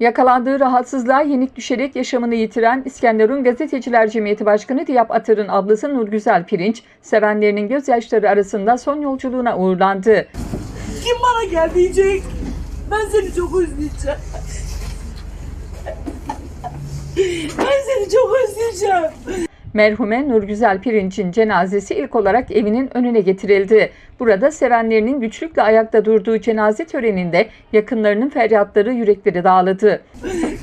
Yakalandığı rahatsızlığa yenik düşerek yaşamını yitiren İskenderun Gazeteciler Cemiyeti Başkanı Diyap Atar'ın ablası Nurgüzel Pirinç, sevenlerinin gözyaşları arasında son yolculuğuna uğurlandı. Kim bana gel diyecek? Ben seni çok özleyeceğim. Ben seni çok özleyeceğim. Merhume Nurgüzel Pirinç'in cenazesi ilk olarak evinin önüne getirildi. Burada sevenlerinin güçlükle ayakta durduğu cenaze töreninde yakınlarının feryatları yürekleri dağladı.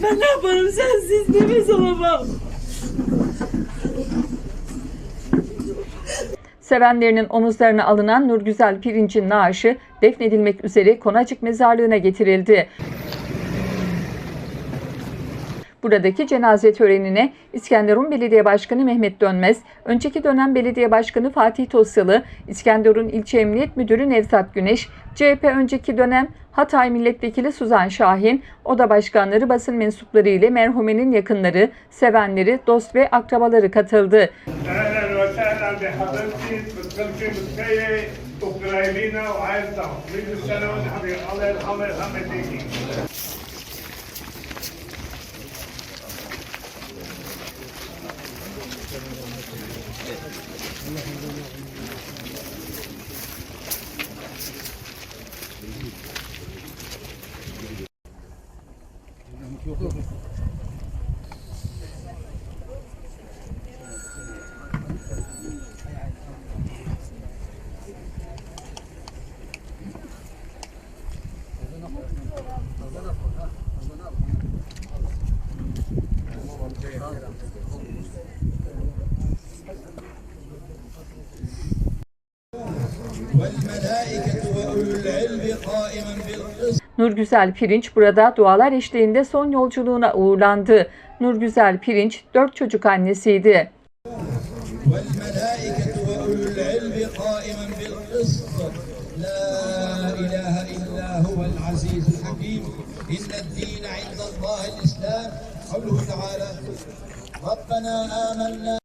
Ben ne yaparım sensiz nefes alamam. Sevenlerinin omuzlarına alınan Nurgüzel Pirinç'in naaşı defnedilmek üzere Konacık Mezarlığı'na getirildi. Buradaki cenaze törenine İskenderun Belediye Başkanı Mehmet Dönmez, önceki dönem Belediye Başkanı Fatih Tosyalı, İskenderun İlçe Emniyet Müdürü Nevzat Güneş, CHP önceki dönem Hatay Milletvekili Suzan Şahin, oda başkanları basın mensupları ile merhumenin yakınları, sevenleri, dost ve akrabaları katıldı. والملائكة وأولو العلم قائما بالقسط. Nurgüzel Pirinç burada dualar eşliğinde son yolculuğuna uğurlandı. Nurgüzel Pirinç dört çocuk annesiydi. والملائكة وأولو العلم قائما بالقسط لا إله إلا هو العزيز الحكيم إن الدين عند الله الإسلام قوله تعالى ربنا آمنا